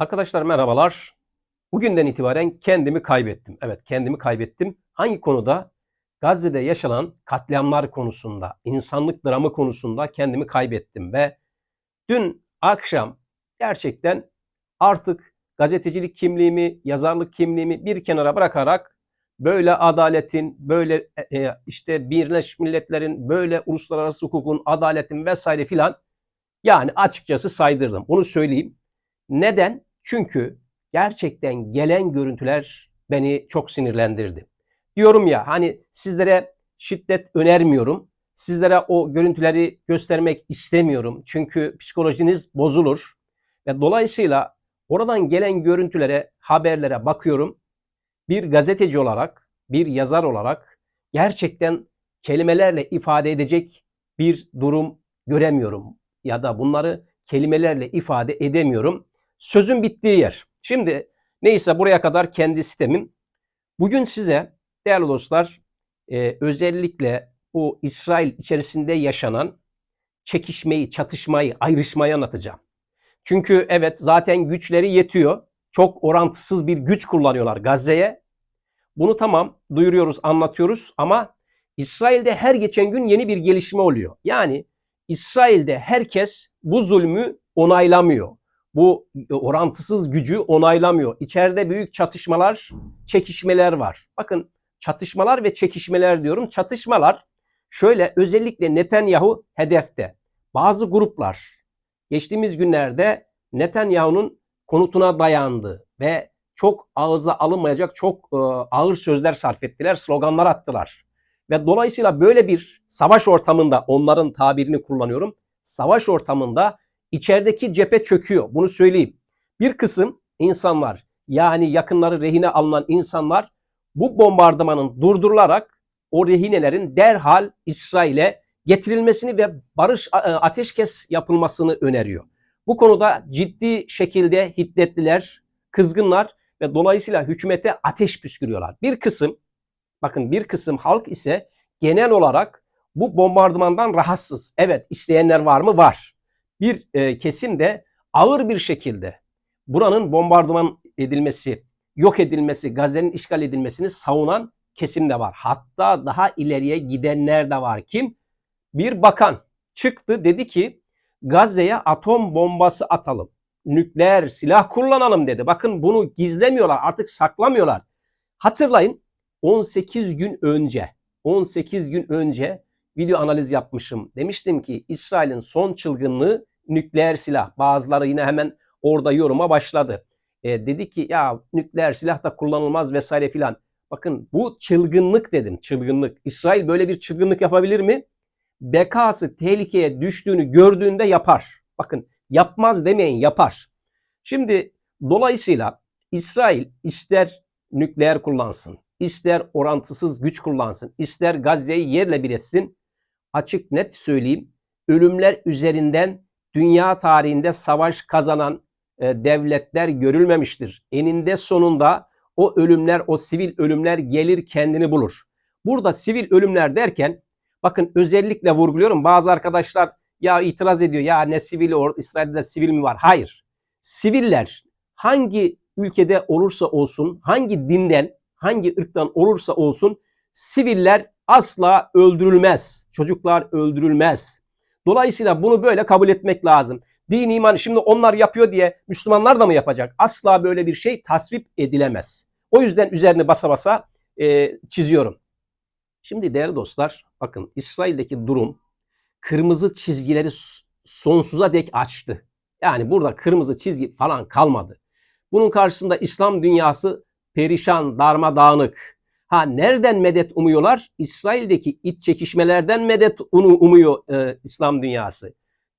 Arkadaşlar merhabalar. Bugünden itibaren kendimi kaybettim. Evet kendimi kaybettim. Hangi konuda? Gazze'de yaşanan katliamlar konusunda, insanlık dramı konusunda kendimi kaybettim ve dün akşam gerçekten artık gazetecilik kimliğimi, yazarlık kimliğimi bir kenara bırakarak böyle adaletin, böyle e, e, işte Birleşmiş Milletler'in, böyle uluslararası hukukun, adaletin vesaire filan yani açıkçası saydırdım. Bunu söyleyeyim. Neden? Çünkü gerçekten gelen görüntüler beni çok sinirlendirdi. Diyorum ya hani sizlere şiddet önermiyorum. Sizlere o görüntüleri göstermek istemiyorum. Çünkü psikolojiniz bozulur. Ve dolayısıyla oradan gelen görüntülere, haberlere bakıyorum. Bir gazeteci olarak, bir yazar olarak gerçekten kelimelerle ifade edecek bir durum göremiyorum. Ya da bunları kelimelerle ifade edemiyorum. Sözün bittiği yer. Şimdi neyse buraya kadar kendi sistemim. Bugün size değerli dostlar e, özellikle bu İsrail içerisinde yaşanan çekişmeyi, çatışmayı, ayrışmayı anlatacağım. Çünkü evet zaten güçleri yetiyor. Çok orantısız bir güç kullanıyorlar Gazze'ye. Bunu tamam duyuruyoruz, anlatıyoruz ama İsrail'de her geçen gün yeni bir gelişme oluyor. Yani İsrail'de herkes bu zulmü onaylamıyor bu orantısız gücü onaylamıyor. İçeride büyük çatışmalar, çekişmeler var. Bakın çatışmalar ve çekişmeler diyorum. Çatışmalar şöyle özellikle Netanyahu hedefte. Bazı gruplar geçtiğimiz günlerde Netanyahu'nun konutuna dayandı ve çok ağıza alınmayacak çok e, ağır sözler sarf ettiler, sloganlar attılar. Ve dolayısıyla böyle bir savaş ortamında onların tabirini kullanıyorum. Savaş ortamında İçerideki cephe çöküyor. Bunu söyleyeyim. Bir kısım insanlar yani yakınları rehine alınan insanlar bu bombardımanın durdurularak o rehinelerin derhal İsrail'e getirilmesini ve barış e, ateşkes yapılmasını öneriyor. Bu konuda ciddi şekilde hiddetliler, kızgınlar ve dolayısıyla hükümete ateş püskürüyorlar. Bir kısım, bakın bir kısım halk ise genel olarak bu bombardımandan rahatsız. Evet isteyenler var mı? Var bir e, kesim de ağır bir şekilde buranın bombardıman edilmesi, yok edilmesi, Gazze'nin işgal edilmesini savunan kesim de var. Hatta daha ileriye gidenler de var. Kim? Bir bakan çıktı dedi ki Gazze'ye atom bombası atalım. Nükleer silah kullanalım dedi. Bakın bunu gizlemiyorlar artık saklamıyorlar. Hatırlayın 18 gün önce 18 gün önce video analiz yapmışım. Demiştim ki İsrail'in son çılgınlığı nükleer silah. Bazıları yine hemen orada yoruma başladı. E, dedi ki ya nükleer silah da kullanılmaz vesaire filan. Bakın bu çılgınlık dedim çılgınlık. İsrail böyle bir çılgınlık yapabilir mi? Bekası tehlikeye düştüğünü gördüğünde yapar. Bakın yapmaz demeyin yapar. Şimdi dolayısıyla İsrail ister nükleer kullansın, ister orantısız güç kullansın, ister Gazze'yi yerle bir etsin. Açık net söyleyeyim ölümler üzerinden dünya tarihinde savaş kazanan e, devletler görülmemiştir. Eninde sonunda o ölümler, o sivil ölümler gelir kendini bulur. Burada sivil ölümler derken bakın özellikle vurguluyorum bazı arkadaşlar ya itiraz ediyor ya ne sivili or İsrail'de sivil mi var? Hayır. Siviller hangi ülkede olursa olsun, hangi dinden, hangi ırktan olursa olsun siviller asla öldürülmez. Çocuklar öldürülmez. Dolayısıyla bunu böyle kabul etmek lazım. Din iman şimdi onlar yapıyor diye Müslümanlar da mı yapacak? Asla böyle bir şey tasvip edilemez. O yüzden üzerine basa basa e, çiziyorum. Şimdi değerli dostlar bakın İsrail'deki durum kırmızı çizgileri sonsuza dek açtı. Yani burada kırmızı çizgi falan kalmadı. Bunun karşısında İslam dünyası perişan, darmadağınık. Ha nereden medet umuyorlar? İsrail'deki iç çekişmelerden medet umuyor e, İslam dünyası.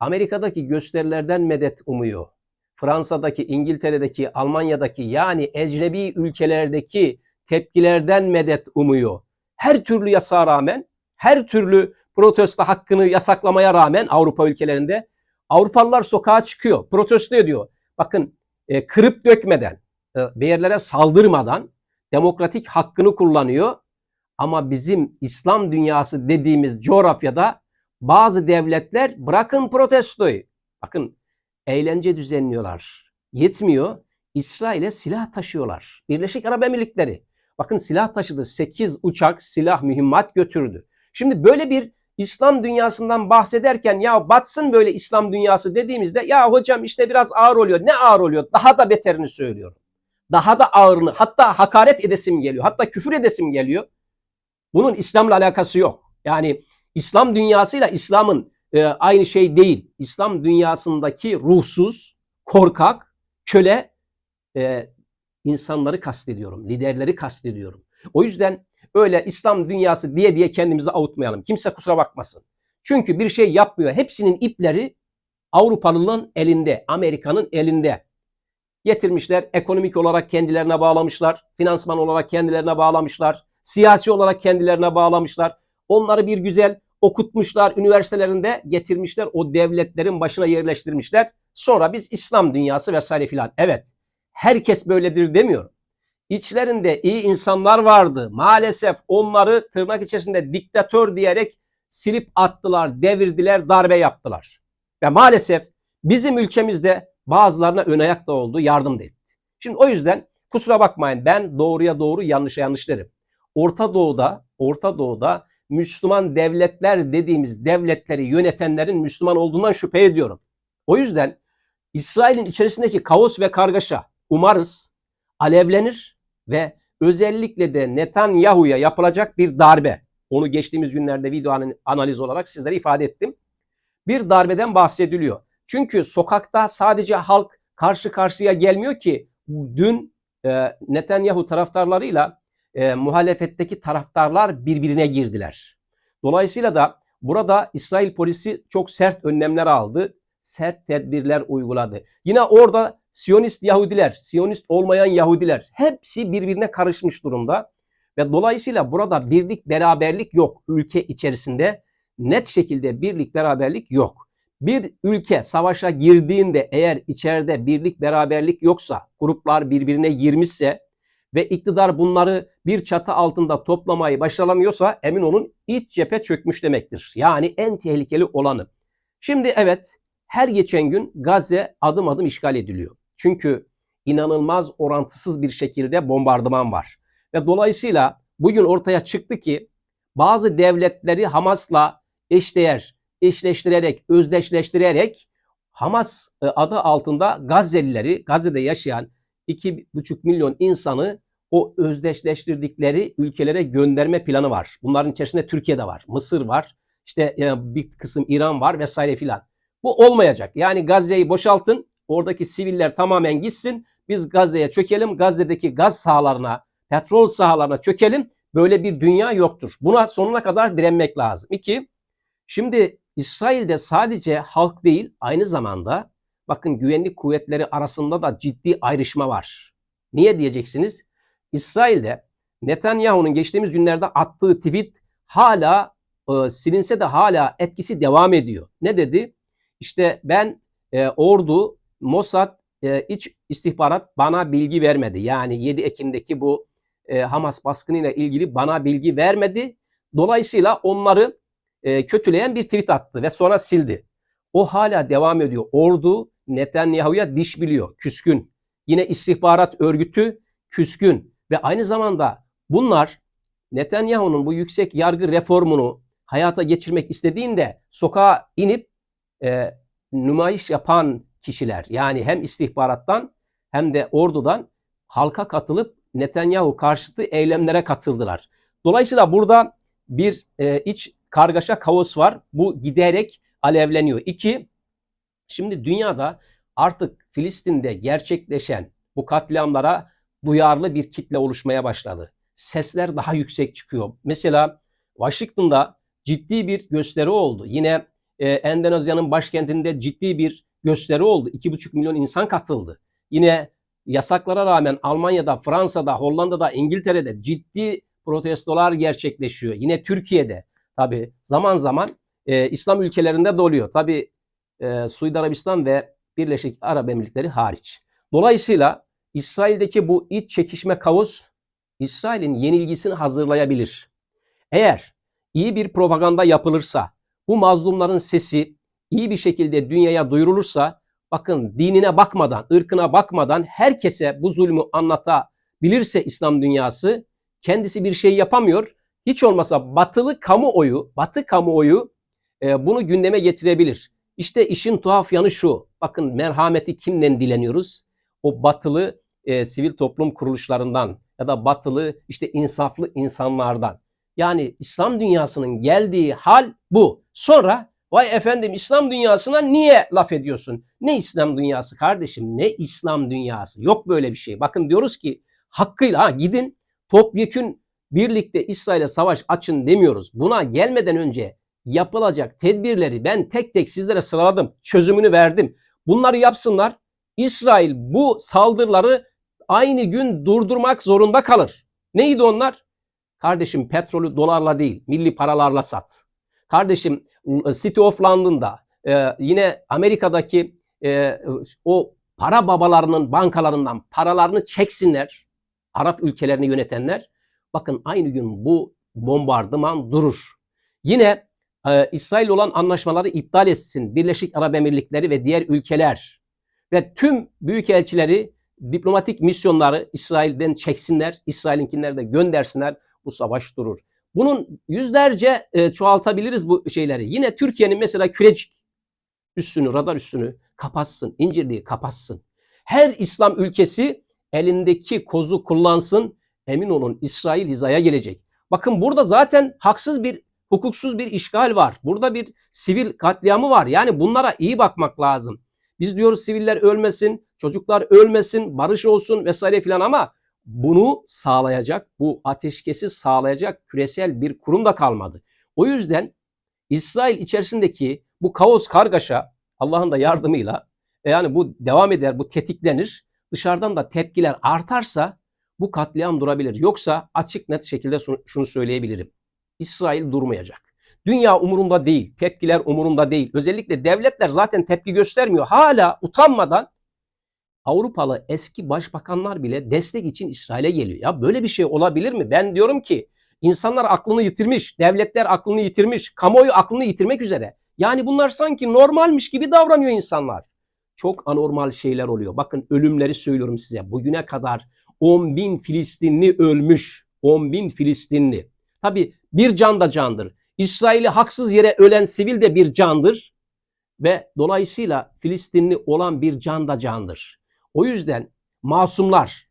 Amerika'daki gösterilerden medet umuyor. Fransa'daki, İngiltere'deki, Almanya'daki yani ecnebi ülkelerdeki tepkilerden medet umuyor. Her türlü yasağa rağmen, her türlü protesto hakkını yasaklamaya rağmen Avrupa ülkelerinde Avrupalılar sokağa çıkıyor, protesto ediyor. Bakın e, kırıp dökmeden, e, bir yerlere saldırmadan demokratik hakkını kullanıyor. Ama bizim İslam dünyası dediğimiz coğrafyada bazı devletler bırakın protestoyu. Bakın eğlence düzenliyorlar. Yetmiyor. İsrail'e silah taşıyorlar. Birleşik Arap Emirlikleri. Bakın silah taşıdı. 8 uçak silah mühimmat götürdü. Şimdi böyle bir İslam dünyasından bahsederken ya batsın böyle İslam dünyası dediğimizde ya hocam işte biraz ağır oluyor. Ne ağır oluyor? Daha da beterini söylüyorum. Daha da ağırını hatta hakaret edesim geliyor. Hatta küfür edesim geliyor. Bunun İslam'la alakası yok. Yani İslam dünyasıyla İslam'ın e, aynı şey değil. İslam dünyasındaki ruhsuz, korkak, köle e, insanları kastediyorum. Liderleri kastediyorum. O yüzden öyle İslam dünyası diye diye kendimizi avutmayalım. Kimse kusura bakmasın. Çünkü bir şey yapmıyor. Hepsinin ipleri Avrupalıların elinde, Amerika'nın elinde. Getirmişler, ekonomik olarak kendilerine bağlamışlar, finansman olarak kendilerine bağlamışlar, siyasi olarak kendilerine bağlamışlar. Onları bir güzel okutmuşlar, üniversitelerinde getirmişler, o devletlerin başına yerleştirmişler. Sonra biz İslam dünyası vesaire filan. Evet, herkes böyledir demiyorum. İçlerinde iyi insanlar vardı. Maalesef onları tırnak içerisinde diktatör diyerek silip attılar, devirdiler, darbe yaptılar. Ve maalesef bizim ülkemizde bazılarına ön ayak da oldu, yardım da etti. Şimdi o yüzden kusura bakmayın ben doğruya doğru yanlışa yanlış derim. Orta Doğu'da, Orta Doğu'da Müslüman devletler dediğimiz devletleri yönetenlerin Müslüman olduğundan şüphe ediyorum. O yüzden İsrail'in içerisindeki kaos ve kargaşa umarız alevlenir ve özellikle de Netanyahu'ya yapılacak bir darbe. Onu geçtiğimiz günlerde video analiz olarak sizlere ifade ettim. Bir darbeden bahsediliyor. Çünkü sokakta sadece halk karşı karşıya gelmiyor ki dün e, Netanyahu taraftarlarıyla e, muhalefetteki taraftarlar birbirine girdiler. Dolayısıyla da burada İsrail polisi çok sert önlemler aldı, sert tedbirler uyguladı. Yine orada Siyonist Yahudiler, Siyonist olmayan Yahudiler hepsi birbirine karışmış durumda. Ve dolayısıyla burada birlik beraberlik yok ülke içerisinde. Net şekilde birlik beraberlik yok. Bir ülke savaşa girdiğinde eğer içeride birlik beraberlik yoksa, gruplar birbirine girmişse ve iktidar bunları bir çatı altında toplamayı başaramıyorsa emin olun iç cephe çökmüş demektir. Yani en tehlikeli olanı. Şimdi evet her geçen gün Gazze adım adım işgal ediliyor. Çünkü inanılmaz orantısız bir şekilde bombardıman var. Ve dolayısıyla bugün ortaya çıktı ki bazı devletleri Hamas'la eşdeğer, eşleştirerek, özdeşleştirerek Hamas e, adı altında Gazze'lileri, Gazze'de yaşayan 2,5 milyon insanı o özdeşleştirdikleri ülkelere gönderme planı var. Bunların içerisinde Türkiye'de var, Mısır var, işte yani bir kısım İran var vesaire filan. Bu olmayacak. Yani Gazze'yi boşaltın, oradaki siviller tamamen gitsin. Biz Gazze'ye çökelim, Gazze'deki gaz sahalarına, petrol sahalarına çökelim. Böyle bir dünya yoktur. Buna sonuna kadar direnmek lazım. İki, şimdi İsrail'de sadece halk değil, aynı zamanda bakın güvenlik kuvvetleri arasında da ciddi ayrışma var. Niye diyeceksiniz? İsrail'de Netanyahu'nun geçtiğimiz günlerde attığı tweet hala e, silinse de hala etkisi devam ediyor. Ne dedi? İşte ben e, ordu, Mossad, e, iç istihbarat bana bilgi vermedi. Yani 7 Ekim'deki bu e, Hamas baskınıyla ilgili bana bilgi vermedi. Dolayısıyla onları e, kötüleyen bir tweet attı ve sonra sildi. O hala devam ediyor. Ordu Netanyahu'ya diş biliyor, küskün. Yine istihbarat örgütü küskün ve aynı zamanda bunlar Netanyahu'nun bu yüksek yargı reformunu hayata geçirmek istediğinde sokağa inip e, nümayiş yapan kişiler yani hem istihbarattan hem de ordudan halka katılıp Netanyahu karşıtı eylemlere katıldılar. Dolayısıyla burada bir e, iç kargaşa kaos var. Bu giderek alevleniyor. İki, şimdi dünyada artık Filistin'de gerçekleşen bu katliamlara duyarlı bir kitle oluşmaya başladı. Sesler daha yüksek çıkıyor. Mesela Washington'da ciddi bir gösteri oldu. Yine e, Endonezya'nın başkentinde ciddi bir gösteri oldu. 2,5 milyon insan katıldı. Yine yasaklara rağmen Almanya'da, Fransa'da, Hollanda'da, İngiltere'de ciddi protestolar gerçekleşiyor. Yine Türkiye'de tabi zaman zaman e, İslam ülkelerinde de oluyor. Tabi e, Suudi Arabistan ve Birleşik Arap Emirlikleri hariç. Dolayısıyla İsrail'deki bu iç çekişme kaos İsrail'in yenilgisini hazırlayabilir. Eğer iyi bir propaganda yapılırsa, bu mazlumların sesi iyi bir şekilde dünyaya duyurulursa bakın dinine bakmadan, ırkına bakmadan herkese bu zulmü anlatabilirse İslam dünyası kendisi bir şey yapamıyor. Hiç olmasa batılı kamuoyu, batı kamuoyu e, bunu gündeme getirebilir. İşte işin tuhaf yanı şu. Bakın merhameti kimden dileniyoruz? O batılı e, sivil toplum kuruluşlarından ya da batılı işte insaflı insanlardan. Yani İslam dünyasının geldiği hal bu. Sonra vay efendim İslam dünyasına niye laf ediyorsun? Ne İslam dünyası kardeşim? Ne İslam dünyası? Yok böyle bir şey. Bakın diyoruz ki hakkıyla ha, gidin topyekün birlikte İsrail'e savaş açın demiyoruz. Buna gelmeden önce yapılacak tedbirleri ben tek tek sizlere sıraladım. Çözümünü verdim. Bunları yapsınlar. İsrail bu saldırıları aynı gün durdurmak zorunda kalır. Neydi onlar? Kardeşim petrolü dolarla değil, milli paralarla sat. Kardeşim City of London'da e, yine Amerika'daki e, o para babalarının bankalarından paralarını çeksinler. Arap ülkelerini yönetenler. Bakın aynı gün bu bombardıman durur. Yine e, İsrail olan anlaşmaları iptal etsin Birleşik Arap Emirlikleri ve diğer ülkeler ve tüm büyükelçileri diplomatik misyonları İsrail'den çeksinler, İsrail'inkileri de göndersinler bu savaş durur. Bunun yüzlerce e, çoğaltabiliriz bu şeyleri. Yine Türkiye'nin mesela kürecik üssünü, radar üssünü kapatsın, incirliği kapatsın. Her İslam ülkesi elindeki kozu kullansın. Emin olun İsrail hizaya gelecek. Bakın burada zaten haksız bir, hukuksuz bir işgal var. Burada bir sivil katliamı var. Yani bunlara iyi bakmak lazım. Biz diyoruz siviller ölmesin, çocuklar ölmesin, barış olsun vesaire filan ama bunu sağlayacak, bu ateşkesi sağlayacak küresel bir kurum da kalmadı. O yüzden İsrail içerisindeki bu kaos kargaşa Allah'ın da yardımıyla e, yani bu devam eder, bu tetiklenir. Dışarıdan da tepkiler artarsa bu katliam durabilir. Yoksa açık net şekilde şunu söyleyebilirim. İsrail durmayacak. Dünya umurunda değil, tepkiler umurunda değil. Özellikle devletler zaten tepki göstermiyor. Hala utanmadan Avrupalı eski başbakanlar bile destek için İsrail'e geliyor. Ya böyle bir şey olabilir mi? Ben diyorum ki insanlar aklını yitirmiş, devletler aklını yitirmiş, kamuoyu aklını yitirmek üzere. Yani bunlar sanki normalmiş gibi davranıyor insanlar. Çok anormal şeyler oluyor. Bakın ölümleri söylüyorum size. Bugüne kadar 10 bin Filistinli ölmüş. 10 bin Filistinli. Tabi bir can da candır. İsrail'i haksız yere ölen sivil de bir candır. Ve dolayısıyla Filistinli olan bir can da candır. O yüzden masumlar,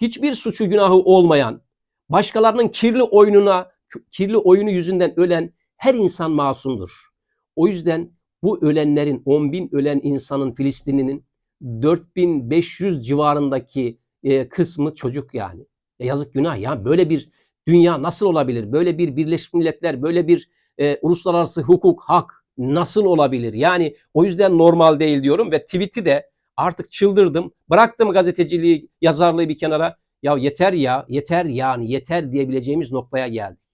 hiçbir suçu günahı olmayan, başkalarının kirli oyununa, kirli oyunu yüzünden ölen her insan masumdur. O yüzden bu ölenlerin, 10 bin ölen insanın Filistin'inin 4500 civarındaki e, kısmı çocuk yani. E yazık günah ya böyle bir dünya nasıl olabilir? Böyle bir Birleşmiş Milletler, böyle bir e, uluslararası hukuk, hak nasıl olabilir? Yani o yüzden normal değil diyorum ve tweet'i de artık çıldırdım. Bıraktım gazeteciliği, yazarlığı bir kenara. Ya yeter ya, yeter yani yeter diyebileceğimiz noktaya geldik.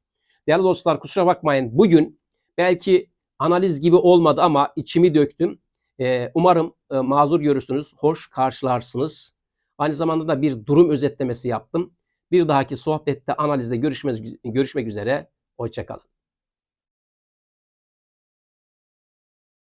Değerli dostlar kusura bakmayın. Bugün belki analiz gibi olmadı ama içimi döktüm. Ee, umarım e, mazur görürsünüz, hoş karşılarsınız. Aynı zamanda da bir durum özetlemesi yaptım. Bir dahaki sohbette, analizde görüşmek, görüşmek üzere. Hoşçakalın.